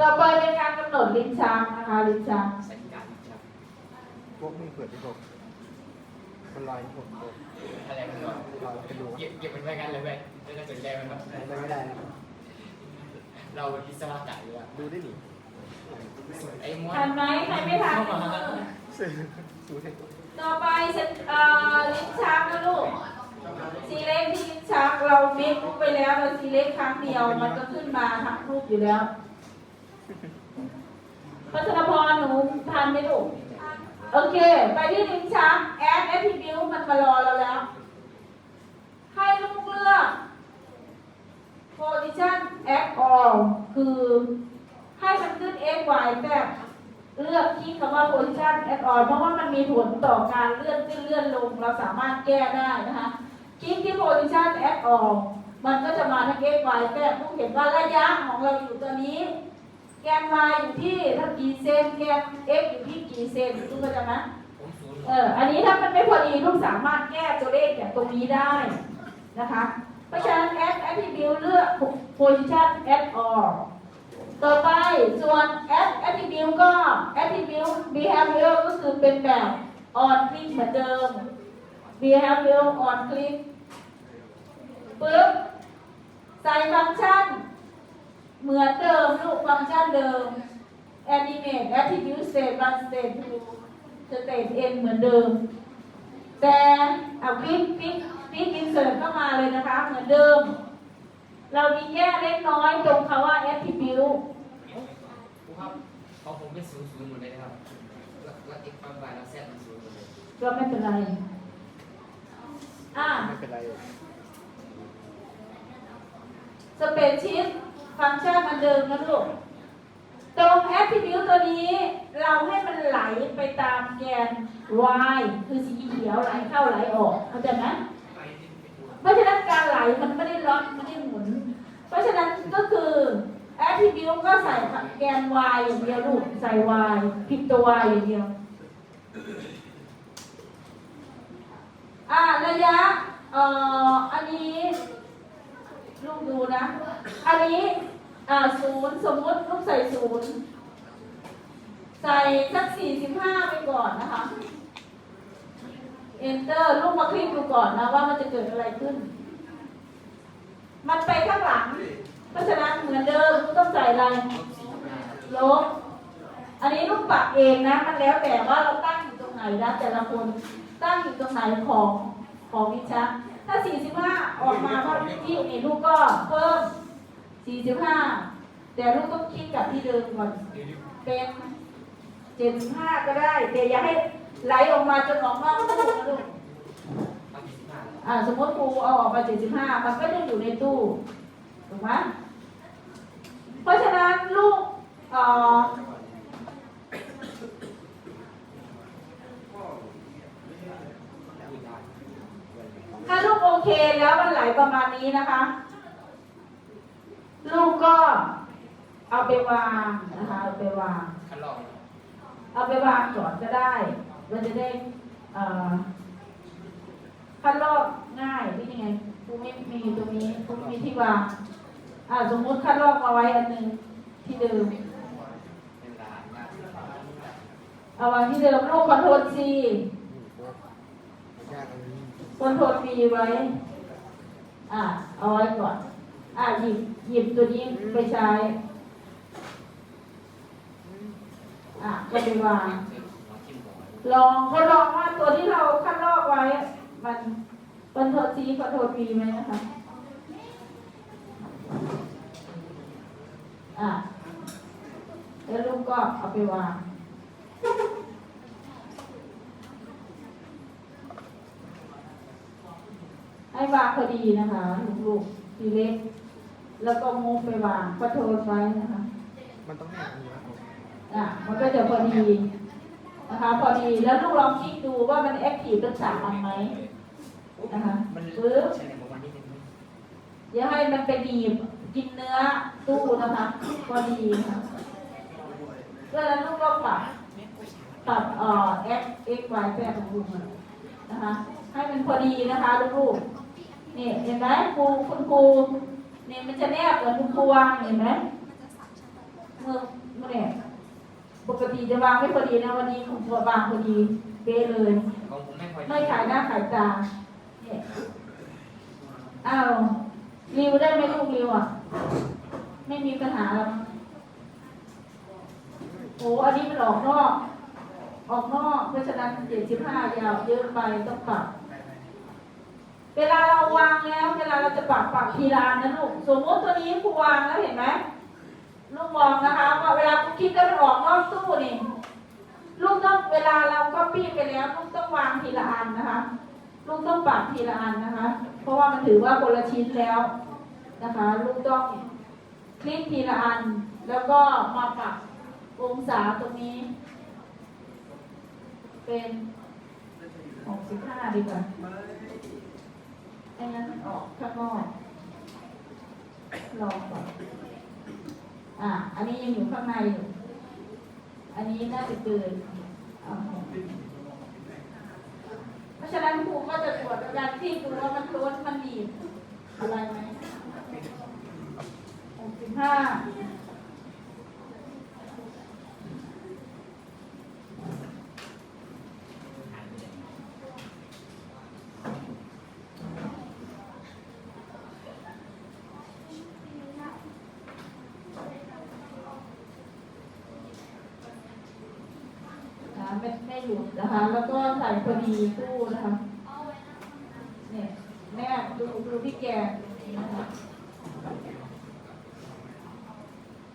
ต่อไปเป็นการกำหนดลิ้นชักนะคะลิ้นชักสัญญาณครับพวกมึงเปิดที่พวกมันลอยที่พวกพวกอะไรมันก็ลอยกระดูกเก็บเก็บมันไว้กันเลยเว้ยไม่ต้องสนใจมันครับอะไรไม่ได้นะเราอิสระจากอยู่แล้วดูได้หนิไอ้ม้วนทันไหมใครไม่ทันเข้ามาดูได้ต่อไปเซ็นเอ่อลิ้นชักนะลูกสีเล็กที่ลิ้นชักเราเมครูปไปแล้วเราสีเล็กครั้งเดียวมันก็ขึ้นมาทั้งรูปอยู่แล้ว พัชรพรหนูทันไหมลูก โอเค ไปที่ลิ้นชัก add attribute มันมารอเราแล้ว ให้ลูกเลือก position at all คือให้มันขึ้น x y แต่เลือกที่คำว่า position at all เพราะว่ามันมีผลต่อการเลื่อนขึ้นเลื่อนลง เราสามารถแก้ได้นะคะคลิกที่ position at all มันก็จะมาทั้ง x y แต่ลูกเห็นว่าระยะของเราอยู่ตัวนี้ แกน y อยู่ที่ถ้ากี่เซนแกน x อยู่ที่กี่เซนลูกเข้าใจไหมผมศูนย์เอออันนี้ถ้ามันไม่พอดีลูกสามารถแก้ตัวเลขจากตรงนี้ได้นะคะ เพราะฉะนั้น add attribute เลือก position at all ต่อไปส่วน add attribute ก็ attribute behavior ก็คือเป็นแบบ on click เหมือนเดิม behavior on click ปึ๊บใส่ฟังก์ชัน เหมือนเดิมลูกฟังก์ชันเดิม animate attribute state one state two สเตทเอ็นเหมือนเดิม แต่เอาคลิกคลิกคลิกอินเสิร์ตเข้ามาเลยนะคะ เหมือนเดิม เรามีแก้เล็กน้อยตรงคำว่า attribute ครูครับของผมเป็นศูนย์ศูนย์หมดเลยนะครับแล้วแล้วอีกฝั่งบ่ายเราแซดมันศูนย์หมดเลยก็ไม่เป็นไร อ่า ไม่เป็นไรสเปซชีต ฟังก์ชันมันเดิมนะลูกตรง attribute ตัวนี้เราให้มันไหลไปตามแกน y คือสีเขียวไหลเข้าไหลออกเข้าใจไหมเพราะฉะนั้นการไหลมันไม่ได้ล็อกไม่ได้หมุน เพราะฉะนั้นก็คือ attribute ก็ใส่แกน y อย่างเดียวลูกใส่ y ผิดตัว y อย่างเดียวอ่าระยะเอ่ออันนี้ลูกดูนะ อันนี้ อ่าศูนย์สมมติลูกใส่ศูนย์ใส่สักสี่สิบห้าไปก่อนนะคะ enter ลูกมาคลิกดูก่อนนะว่ามันจะเกิดอะไรขึ้น มันไปข้างหลัง เพราะฉะนั้นเหมือนเดิมลูกต้องใส่อะไรลบอันนี้ลูกปรับเองนะ มันแล้วแต่ว่าเราตั้งอยู่ตรงไหนนะแต่ละคนตั้งอยู่ตรงไหนของของวิชาถ้า 45 ออกมาว่าที่นี่ลูกก็เพิ่ม 45แต่ลูกต้องคิดกับที่เดิมก่อนเป็น75ก็ได้ แต่อย่าให้ไหลออกมาจนออกนอกตู้นะลูกเอาสี่สิบห้าอ่าสมมติครูเอาออกมา75มันก็ยังอยู่ในตู้ถูกไหมเพราะฉะนั้นลูกเอ่อถ้าลูกโอเคแล้วมันไหลประมาณนี้นะคะ ลูกก็เอาไปวางนะคะเอาไปวาง คันลอกเอาไปวางก่อนก็ได้ เราจะได้เอ่อคัดลอกง่ายที่ยังไงครูไม่มีตรงนี้ครูมีที่วางอ่าสมมุติคัดลอกมาไว้อันหนึ่งที่เดิม เป็นลานมากเอาวางที่เดิมลูกคอนโทรลซีนี่พวนยากอันนี้คอนโทรลวีไว้ อ่าเอาไว้ก่อน อ่าหยิบหยิบตัวนี้ไปใช้ อ่าก็ไปวางเสร็จหัวทิ่มหัวลองทดลองว่าตัวที่เราคัดลอกไว้ มันคอนโทรซีคอนโทรลวีไหมนะคะ อะ แล้วลูกก็เอาไปวางให้วางพอดีนะคะ ลูกๆทีเล็ก แล้วก็มุกไปวางคอนโทรลไว้นะคะมันต้องให้อันนี้นะผมอะมันก็จะพอดีนะคะ พอดีแล้วลูกลองคลิกดูว่ามันแอคทีฟทั้งสามอันไหมนะคะมันปึ๊บใช่ในประมาณนี้เป็นไหมเดี๋ยวให้มันไปดีบกินเนื้อตู้นะคะพอดีนะคะแล้วลูกก็ปรับปรับเอ่อ x x y แปดของลูกอะนะคะ ให้มันพอดีนะคะลูกๆนี่เห็นไหมครูคุณครู นี่มันจะแนบกับคุณครูวางเห็นไหมมือปกติจะวางไม่พอดีนะวันนี้ผมวางพอดีเป๊ะเลย ของผมไม่พอไม่ขายหน้าขายตาเนี่ยอ้าวริวได้ไหมลูกริวอะ ไม่มีปัญหาหรอกโอ้อันนี้มันออกนอก ออกนอกเพราะฉะนั้นเจ็ดสิบห้ายาวเยอะไปต้องปรับ เวลาเราวางแล้ว เวลาเราจะปรับปรับทีละอันนะลูกสมมติตัวนี้ครูวางแล้วเห็นไหมลูกมองนะคะว่าเวลาครูคิดแล้วมันออกนอกตู้นี่ลูกต้องเวลาเราก็ปี้ไปแล้วลูกต้องวางทีละอันนะคะ ลูกต้องปรับทีละอันนะคะ เพราะว่ามันถือว่าคนละชิ้นแล้วนะคะ ลูกต้องคลิกทีละอัน แล้วก็มาปรับองศาตรงนี้ เป็นหกสิบห้าดีกว่า ไอ้นั้นมันออกข้างนอกลองก่อนอะ อันนี้ยังอยู่ข้างในอยู่ อันนี้น่าจะเกินเอาเพราะฉะนั้นครูก็จะตรวจการที่ดูว่ามันล้นมันดีอะไรไหมหกสิบห้า นะไม่ไม่หลุดนะคะ แล้วก็ใส่พอดีตู้นะคะเนี่ยแม่ดูดูพี่แกนะคะ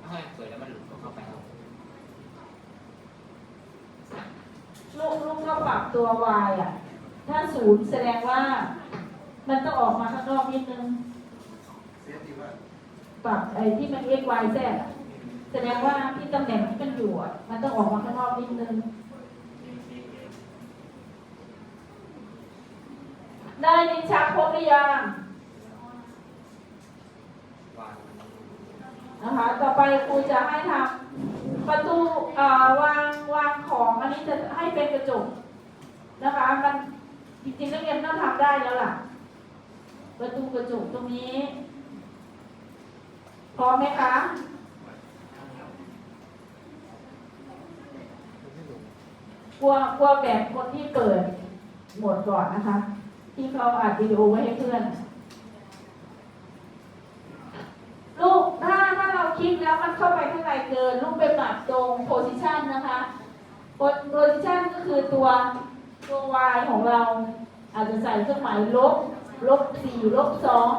ให้เปิดแล้วมันหลุดเข้าไปครับลูกลูกก็ปรับตัว y อะ ถ้าศูนย์แสดงว่า มันต้องออกมาข้างนอกนิดนึงปรับไอ้ที่มัน x y z อะแสดงว่าที่ตำแหน่งที่มันอยู่อะมันต้องออกมาข้างนอกนิดนึง ได้นินชักครบหรือยังวางนะคะ ต่อไปครูจะให้ทำประตูเอ่อวางวางของอันนี้จะให้เป็นกระจกนะคะ มันจริงๆนักเรียนต้องทำได้แล้วล่ะ ประตูกระจกตรงนี้พร้อมไหมคะกลัวกลัวแบบคนที่เปิดหมดก่อนนะคะ ที่เขาอัดวิดีโอไว้ให้เพื่อน ลูกถ้าถ้าเราคลิกแล้วมันเข้าไปข้างในเกิน ลูกไปปรับตรงโพซิชันนะคะโพซิชันก็คือตัวตัว y ของเรา อาจจะใส่เครื่องหมายลบลบสี่ลบสอง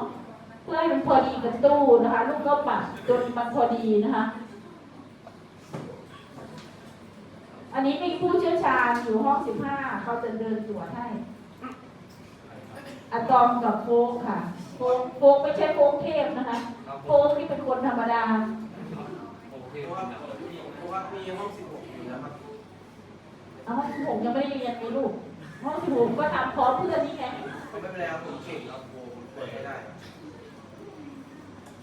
เพื่อให้มันพอดีกับตู้นะคะ ลูกก็ปรับจนมันพอดีนะคะ อันนี้มีผู้เชี่ยวชาญอยู่ห้องสิบห้าเขาจะเดินตรวจให้ อะตอมกับโฟกค่ะ โฟกโฟกไม่ใช่โฟกเทพนะคะครับผโฟมกที่เป็นคนธรรมดา โอเคเพราะว่าเพราะว่ามีห้องสิบหกอยู่แล้วครับเอาห้องสิบหกยังไม่ได้เรียนเลยลูกห้องสิบหกก็ทำพร้อมเพื่อนนี่ไง ไม่เป็นไรครับผมเก่งครับผมเปิดไม่ได้ครับ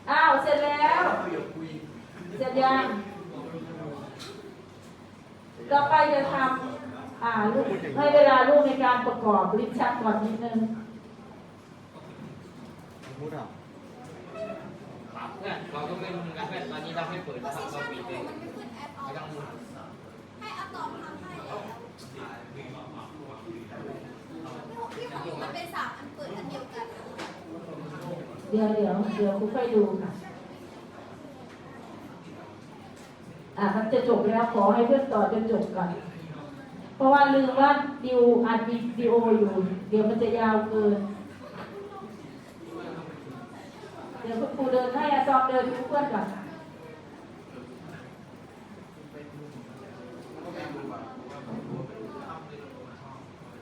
อ้าว เสร็จแล้ว คุยกับคุยเสร็จยัง ต่อไปจะทำอ่าลูกให้เวลาลูกในการประกอบลิ้นชักก่อนนิดนึง มุดอะครับเพื่อนเราก็ไม่รู้เหมือนกันเพื่อนตอนนี้เราไม่เปิดนะครับเราปิดเองมันไม่ขึ้นแอดออไม่นต้องมุดให้อะตอมทำให้แล้วที่ของที่ของมันเป็นสามอันเปิดอันเดียวกันเดี๋ยวเดี๋ยวเดี๋ยวคุณค่อยดูค่ะ อะมันจะจบแล้วขอให้เพื่อนต่อจนจบก่อน เพราะว่าลืมว่าดิวอัดวิดีโออยู่ เดี๋ยวมันจะยาวเกิน เดี๋ยวคุณครูเดินให้อาจอมเดินดูเพื่อนก่อน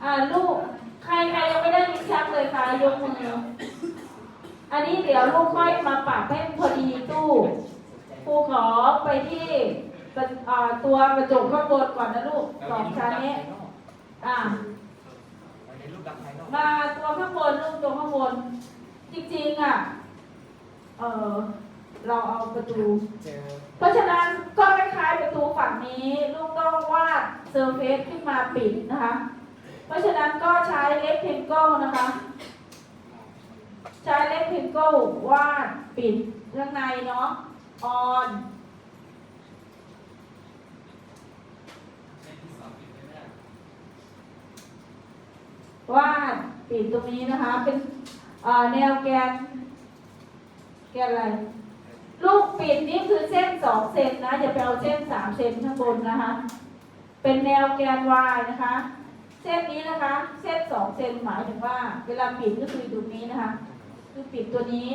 อ่าลูกใครใครยังไม่ได้ลิ้นชักเลยคะยกมืออันนี้เดี๋ยวลูกค่อยมาปรับให้พอดีตู้ครูขอไปที่ตัวกระจกข้างบนก่อนนะลูกสองชั้นนี้อ่ามาตัวข้างบนลูกตัวข้างบนจริงๆอะ เราเอาประตู เพราะฉะนั้นก็คล้ายประตูฝั่งนี้ ลูกต้องวาดเซอร์เฟซขึ้นมาปิดนะคะ เพราะฉะนั้นก็ใช้เล็กเพนโก้นะคะ ใช้เล็กเพนโก้วาดปิดข้างในเนาะออนวาดปิดตรงนี้นะคะ เป็นแนวแกน แกอะไร ลูกปิดนี่คือเส้นสองเซนนะ อย่าไปเอาเส้นสามเซนข้างบนนะคะ เป็นแนวแกน y นะคะ เส้นนี้นะคะ เส้นสองเซนหมายถึงว่า เวลาปิดก็คือตรงนี้นะคะ คือปิดตัวนี้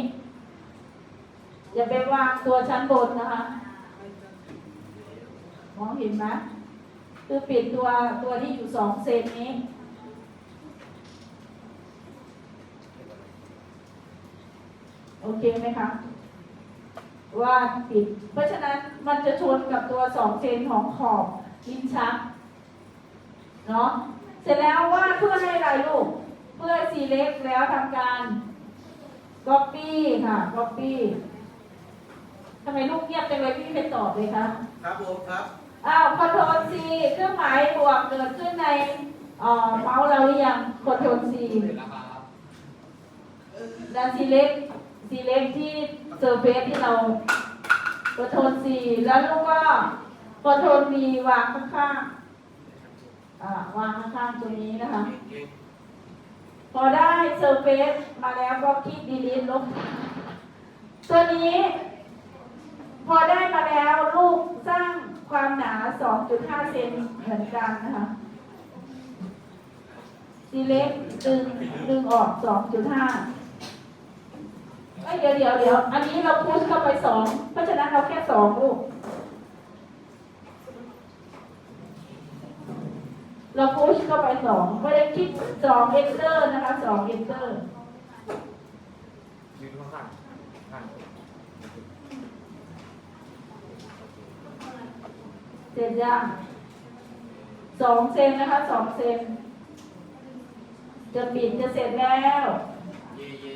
อย่าไปวางตัวชั้นบนนะคะ มองเห็นไหมคือปิดตัวตัวที่อยู่สองเซนนี้ โอเคไหมคะ ว่าปิด เพราะฉะนั้นมันจะชนกับตัวสองเซนของขอบลิ้นชัก เนาะ เสร็จแล้วว่าดเพื่อให้อะไรลูก เพื่อซีเล็กแล้วทำการ copy ค่ะ copy ทำไมลูกเงียบจังเลยพี่ไม่ตอบเลยคะ ครับผมครับอ้าว Ctrl C เครื่องหมายบวกเกิดขึ้นในเอ่อเมาส์เราหรือยัง Ctrl C เสร็จแล้ วครับแล้ว select select ที่ surface ที่เรา Ctrl C แล้วลูกก็ Ctrl V วางข้างๆอ่าวางข้างๆตัวนี้นะคะ พอได้ surface มาแล้วก็คลิก delete ลบตัวนี้ พอได้มาแล้วลูกสร้างความหนา 2.5 เซนเหมือนกันนะคะ select ดึงดึงออก 2.5 เอ้ยเดี๋ยวเดี๋ยวเดี๋ยวอันนี้เราพุชเข้าไป2เพราะฉะนั้นเราแค่2ลูก เราพุชเข้าไป2ไม่ได้คลิก2 enter นะคะ2 enter ยืนข้างๆข้างเสร็จยังสองเซนนะคะสองเซนจะปิดจะเสร็จแล้ว เย่เย่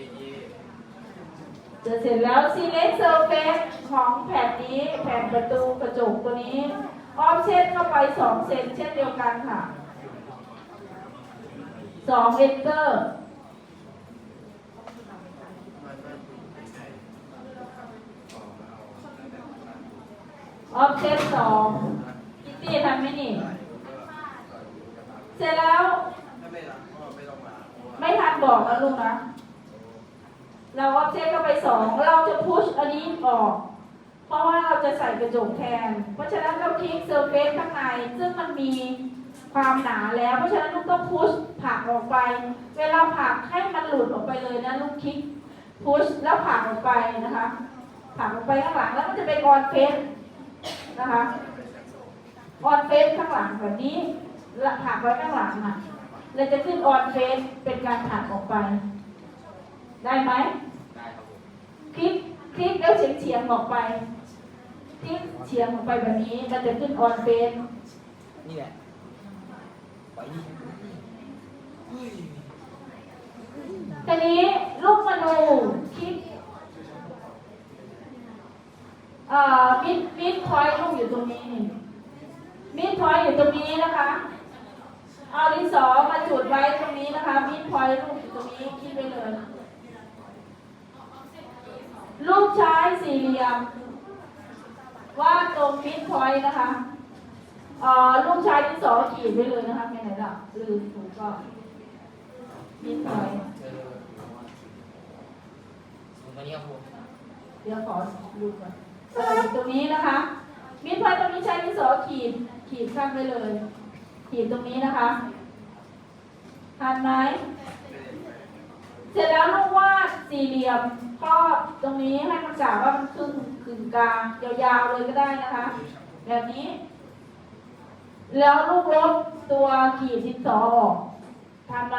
จะเสร็จแล้ว select surface ของแผ่นนี้แผ่นประตูกระจกตัวนี้ offset เข้าไปสองเซนเช่นเดียวกันค่ะสอง enter ออฟเซตสองคิตตี้ทำไหมนี่ เสร็จแล้ว ไม่ทันบอกนะลูกนะ เราออฟเซตเข้าไปสองเราจะพุชอันนี้ออก เพราะว่าเราจะใส่กระจกแทน เพราะฉะนั้นเราคลิกเซอร์เฟซข้างใน ซึ่งมันมีความหนาแล้ว เพราะฉะนั้นลูกต้องพุชผักออกไป เวลาผักให้มันหลุดออกไปเลยนะลูกคลิกพุชแล้วผักออกไปนะคะผักออกไปข้างหลังแล้วมันจะเป็นออนเฟสนะคะออนเฟสข้างหลังแบบนี้และผักไว้ข้างหลังอะเราจะขึ้นออนเฟสเป็นการผักออกไป ได้ไหม ได้ครับผม คลิก คลิกแล้วเฉียงเฉียงๆออกไปคลิกเฉียงออกไปแบบนี้มันจะขึ้นออนเฟสนี่แหละไปดิเฮ้ยทีนี้ลูกมาดูคลิกเอ่อมิดมิดพอยต์ลูกอยู่ตรงนี้นี่มิดพอยต์อยู่ตรงนี้นะคะ เอาดินสอมาจุดไว้ตรงนี้นะคะมิดพอยต์ลูกอยู่ตรงนี้คิดไปเลย ลูกใช้สี่เหลี่ยมวาดตรงมิดพอยต์นะคะเอ่อลูกใช้ดินสอขีดไว้เลยนะคะไม่ไหนล่ะลืมถูกก็มิดพอยต์เออสูงกว่านี้ครับผมเดี๋ยวขอดูก่อนเอออยู่ตรงนี้นะคะมิดพอยต์ตรงนี้ใช้ดินสอขีด ขีดข้างไว้เลย ขีดตรงนี้นะคะทันไหมเสร็จแล้วลูกวาดสี่เหลี่ยมครอบตรงนี้ให้มันกาวว่ามันครึ่งกึ่งกลางยาวๆเลยก็ได้นะคะ แบบนี้ แล้วลูกลบตัวขีดดินสอออกทันไหม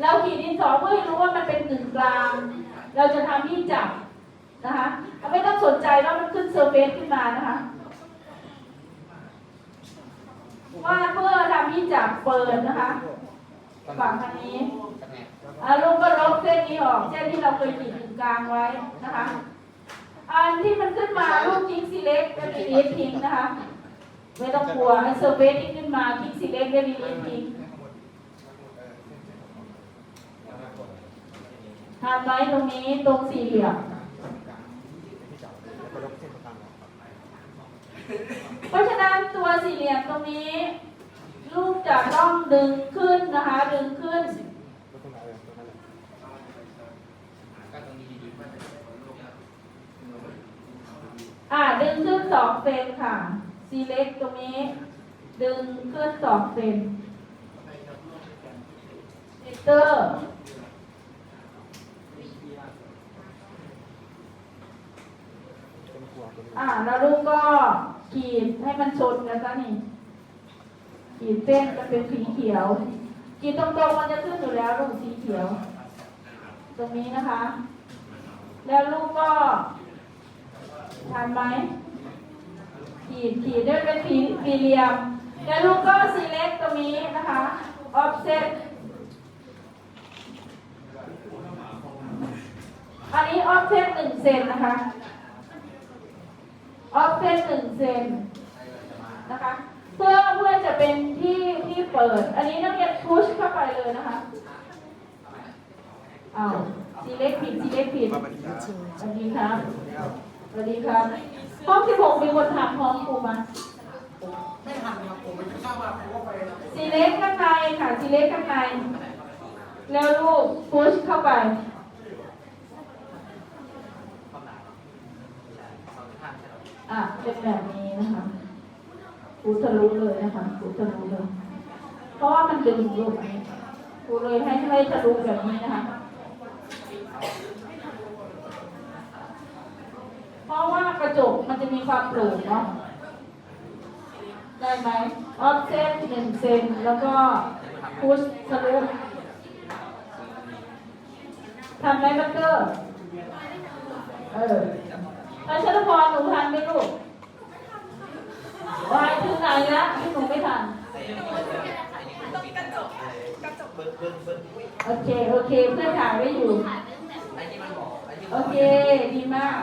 เราขีดดินสอเพื่อให้รู้ว่ามันเป็นกึ่งกลาง เราจะทำที่จับนะคะไม่ต้องสนใจว่ามันขึ้นเซอร์เฟซขึ้นมานะคะว่าเพื่อทำที่จับเปิดนะคะ ฝั่งทางนี้อ่าลูกก็ลบเส้นนี้ออก เส้นที่เราเคยขีดกึ่งกลางไว้นะคะ อันที่มันขึ้นมาลูกคลิกซีเล็กจะมีลิฟทิ้งนะคะ ไม่ต้องกลัวไอ้เซอร์เฟซที่ขึ้นมาคลิกซีเล็กจะมีลิฟทิ้งทำไว้ตรงนี้ตรงสี่เหลี่ยมเพราะฉะนั้นตัวสี่เหลี่ยมตรงนี้ ลูกจะต้องดึงขึ้นนะคะ ดึงขึ้น อ่าดึงขึ้นสองเซนค่ะซีเล็กตรงนี้ ดึงขึ้นสองเซนมิเตอร์อ่าแล้วลูกก็ขีดให้มันชนกันซะนี่ ขีดเส้นจะเป็นสีเขียวขีดตรงๆมันจะขึ้นอยู่แล้วลูกสีเขียว ตรงนี้นะคะ แล้วลูกก็ทันไหมขีดขีดด้วยเป็นสีสี่เหลี่ยม แล้วลูกก็ select ตรงนี้นะคะ offset อันนี้ offset หนึ่งเซนนะคะ offset หนึ่งเซนนะคะ เพื่อเพื่อจะเป็นที่ที่เปิด อันนี้นักเรียน push เข้าไปเลยนะคะอ้าว select ผิด select ผิดสวัสดีครับสวัสดีครับห้องที่หกมีคนถามพร้อมครูมาไม่ทันครับผมไม่ทราบว่าผมว่าไปสีเล็กข้างในค่ะสีเล็กข้างในแล้วลูกพุชเข้าไปอะเป็นแบบนี้นะ ครูทะลุเลยนะคะครูทะลุเลย เพราะว่ามันดึงลูกนี้ครูเลยให้ให้ทะลุแบบนี้นะคะ เพราะว่ากระจกมันจะมีความโปร่งเนาะได้ไหมออฟเซนหนึ่งเซนแล้วก็พุชทะลุทำไหมบัตเตอร์ เออแล้วชลพรหนูทันไหมลูก วายถึงไหนแล้วที่หนูไม่ทัน โอเค โอเค เพื่อนถ่ายไว้อยู่ โอเค ดีมาก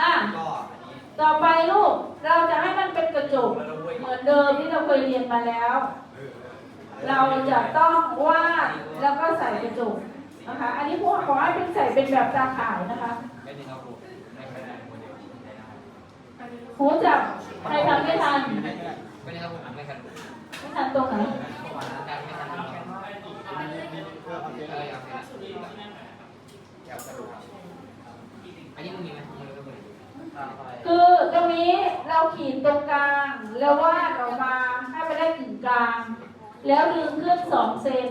อะ ต่อไปลูก เราจะให้มันเป็นกระจก เหมือนเดิมที่เราเคยเรียนมาแล้ว เราจะต้องวาดแล้วก็ใส่กระจกนะคะ อันนี้พวกขอให้เป็นใส่เป็นแบบตาข่ายนะคะ หูจับใครทำไม่ทันไม่ได้ครับผมไม่ทันไม่ทันตรงไหนอันเออเอาไปละอยากสรุปครับอันนี้มึงนี้ไหมคือตรงนี้เราขีดตรงกลาง แล้ววาดออกมาให้ไปได้ถึงกลาง แล้วดึงขึ้นสองเซน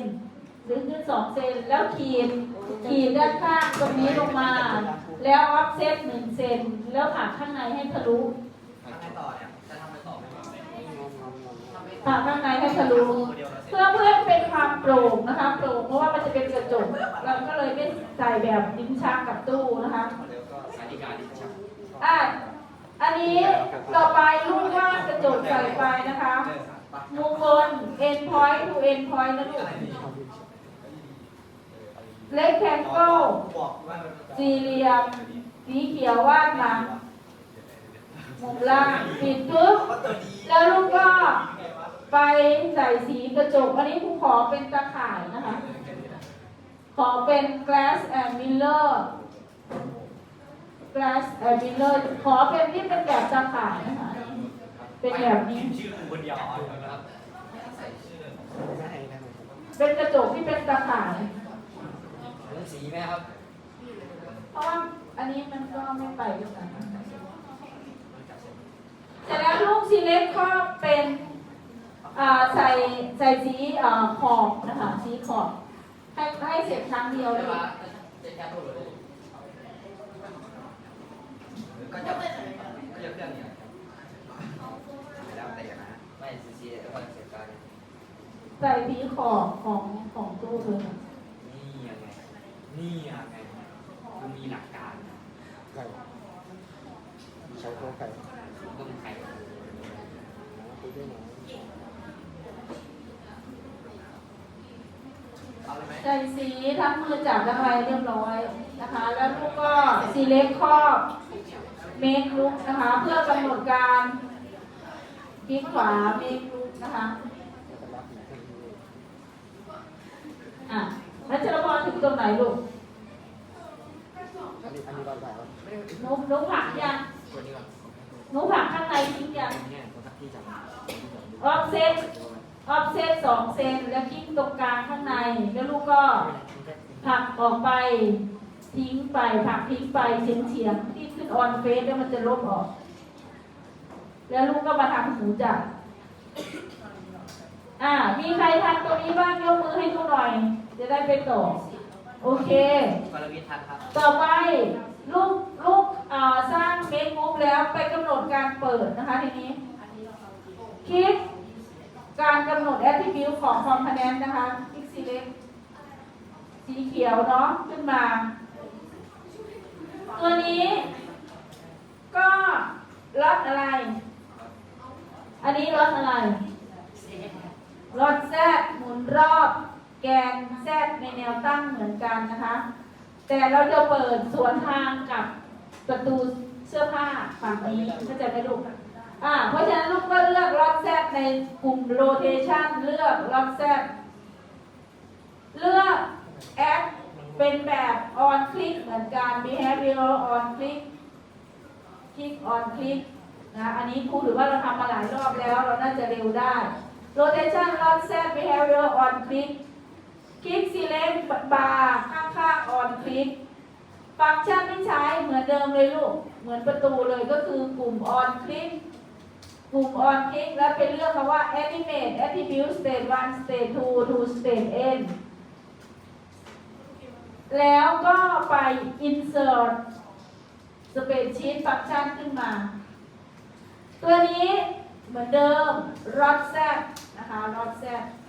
ดึงขึ้นสองเซนแล้วขีดขีดด้านข้างตรงนี้ลงมา แล้วออฟเซตหนึ่งเซนแล้วผ่าข้างในให้ทะลุทำไงต่อเนี่ยจะทำไปต่อไหมผ่าข้างในให้ทะลุเพื่อเพื่อเป็นความโปร่งนะคะโปร่งเพราะว่ามันจะเป็นกระจกเราก็เลยไม่ใส่แบบลิ้นชักกับตู้นะคะแล้วก็สาธิการที่ชักอะอันนี้ต่อไปลูกว่างกระจกใส่ไปนะคะมุมบน end point to end point นะลูก rectangle บอกว่าสี่เหลี่ยม สีเขียววาดมามุมล่างปิดปุ๊บแล้วลูกก็ไปใส่สีกระจก อันนี้ครูขอเป็นตะข่ายนะคะ ขอเป็น glass and mirror glass and mirror ขอเป็นที่เป็นแบบตะข่ายนะคะ เป็นแบบนี้ชื่อคนเดียวครับเป็นกระจกที่เป็นตะข่าย เรื่องสีไหมครับ เพราะว่าอันนี้มันก็ไม่ไปด้วยกันเสร็จแล้วลูกสีเล็กก็เป็นอ่าใส่ใส่สีอ่าขอบนะคะสีขอบให้ให้เสร็จครั้งเดียวแต่เลยว่าจะแค่ตัวเลยก็จะก็จะเครื่องเนี่ยแล้วแต่นะไม่ซีซีแล้วก็เสียการใส่สีขอบของของตู้เลยค่ะนี่ยังไง นี่ยังไงกูมีหลักการไก่ใช้ตัวไก่ต้องใครคุยด้วยหน่อยเอาเลยไหมใส่สีทั้งมือจับทั้งอะไรเรียบร้อยนะคะ แล้วลูกก็สีเล็กครอบเมคลุกนะคะ เพื่อกำหนดการคลิกขวาเมคลุกนะคะจะรับห นึ่งคนนี้อะแล้วชลพรถึงตรงไหนลูกอันนี้อันนี้เราได้ครับหนุนุผักยังตัวนี้ก่อนหนุผักข้างในทิ้งยังเนี่ยตัวที่จับออฟเซตออฟเซตสองเซนแล้วคลิกตรงกลางข้างใน แล้วลูกก็ผลักออกไปทิ้งไปผลักทิ้งไปเฉียงเฉียงๆที่ขึ้นออนเฟซแล้วมันจะลบออก แล้วลูกก็มาทำหูจับอ่ามีใครทำตรงนี้บ้างยกมือให้ดูหน่อย จะได้ไปต่อ โอเค กรวิทัศน์ครับ ต่อไปลูกลูกเอ่อสร้างเมคบุ๊กแล้วไปกำหนดการเปิดนะคะทีนี้ คลิกการกำหนด attribute ของ component นะคะคลิก select สีเขียวเนาะขึ้นมา ตัวนี้ ก็รถอะไร อันนี้รถอะไรรถแซดหมุนรอบ แกนแซดในแนวตั้งเหมือนกันนะคะ แต่เราจะเปิดสวนทางกับประตูเสื้อผ้าฝั่งนี้เข้าใจไหมลูกอ่าเพราะฉะนั้นลูกก็เลือกรอบแซดในกลุ่ม rotation เลือกรอบแซดเลือก add เป็นแบบ on click เหมือนกัน behavior on click click on click นะอันนี้ครูถือว่าเราทำมาหลายรอบแล้ว เราน่าจะเร็วได้ rotation on set behavior on click คลิก select bar ข้างข้าง on click ฟังก์ชันที่ใช้เหมือนเดิมเลยลูก เหมือนประตูเลยก็คือกลุ่มออนคลิกกลุ่มออนคลิกแล้วเป็นเรื่องคำว่า animate attribute state 1 state 2 to state n แล้วก็ไป insert spreadsheet ฟังก์ชันขึ้นมา ตัวนี้เหมือนเดิมรอดแ t z นะคะรอดแ t z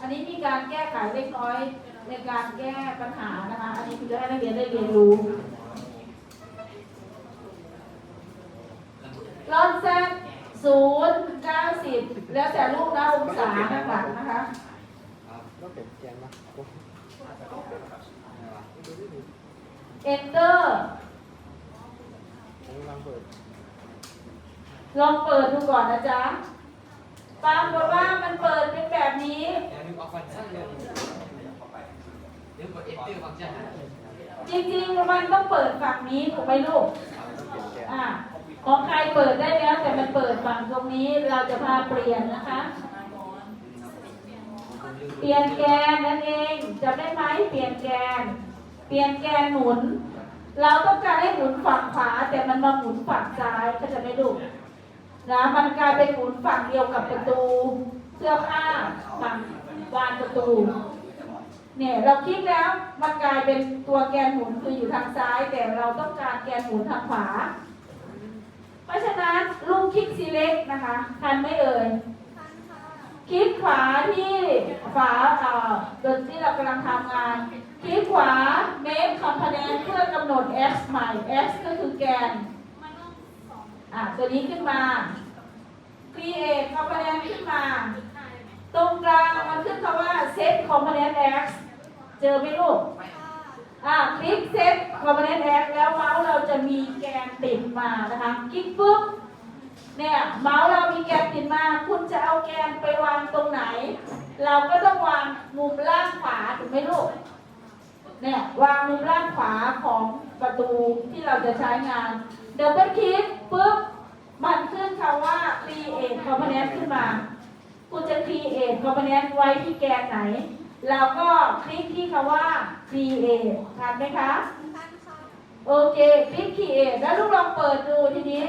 อันนี้มีการแก้ไขเล็กน้อยในการแก้ปัญหานะคะ อันนี้คือให้นักเรียนได้เรียนรู้รอนแซดศูนย์เก้าสิบแล้วแต่ลูกนะองศาข้างหลังนะคะต้องเปลี่ยนแกนนะโอ้โห enter อันนี้วางเปิดลองเปิดดูก่อนนะจ๊ะ ปรากฏว่ามันเปิดเป็นแบบนี้ อย่าลืมเอาฟังก์ชันลงหรือกด enter ฟังก์ชันจริงๆ มันต้องเปิดฝั่งนี้ถูกไหมลูกต้องเปลี่ยนแกนอะของใครเปิดได้แล้ว แต่มันเปิดฝั่งตรงนี้เราจะพาเปลี่ยนนะคะ เปลี่ยนแกนนั่นเองจำได้ไหมเปลี่ยนแกน เปลี่ยนแกนหมุน เราต้องการให้หมุนฝั่งขวาแต่มันมาหมุนฝั่งซ้ายก็จะไม่ดู นะมันกลายเป็นหมุนฝั่งเดียวกับประตู เสื้อผ้าฝั่งบานประตู เนี่ยเราคลิกแล้วมันกลายเป็นตัวแกนหมุนคืออยู่ทางซ้าย แต่เราต้องการแกนหมุนทางขวา เพราะฉะนั้นลูกคลิก select นะคะทันไม่เอ่ยคลิกขวาที่ฝาเอ่อดยที่เรากำลังทำงานคลิกขวา make component เพื่อกำหนด x ใหม่ x ก็คือแกน อะตัวนี้ขึ้นมา create component ขึ้นมา ตรงกลางมันขึ้นคำว่า set component x เจอไหมลูก อะคลิก set component x แล้วเมาส์เราจะมีแกนติดมานะคะ คลิกปุ๊บ เนี่ยเมาส์เรามีแกนติดมา คุณจะเอาแกนไปวางตรงไหน เราก็ต้องวางมุมล่างขวาถูกไหมลูก เนี่ยวางมุมล่างขวาของประตูที่เราจะใช้งานเดินไปคลิก ปุ๊บ มันขึ้นคำว่า create component ขึ้นมา คุณจะ create component ไว้ที่แกนไหนเราก็คลิกที่คำว่า create ทันไหมคะทันค่ะโอเค คลิก create แล้วลูกลองเปิดดูทีนี้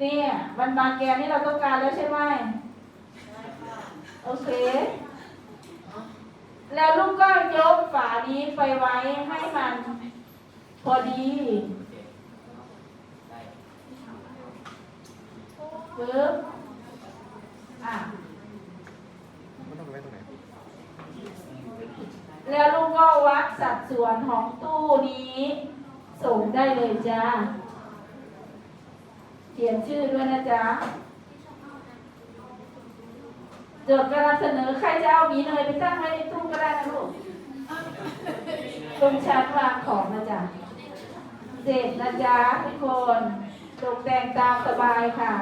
เนี่ย มันมาแกนที่เราต้องการแล้วใช่ไหมโอเค แล้วลูกก็ยกฝานี้ไปไว้ให้มันพอดี ปึ๊บอะไม่ต้องไปไว้ตรงไหนแล้วลูกก็วัดสัดส่วนของตู้นี้ ส่งได้เลยจ้าเขียนชื่อด้วยนะจ๊ะโจทย์การนำเสนอใครจะเอาหมีเนยไปตั้งไว้ในตู้ก็ได้นะลูกตรงชั้นวางของนะจ๊ะเสร็จนะจ๊ะทุกคนตกแต่งตามสบายค่ะ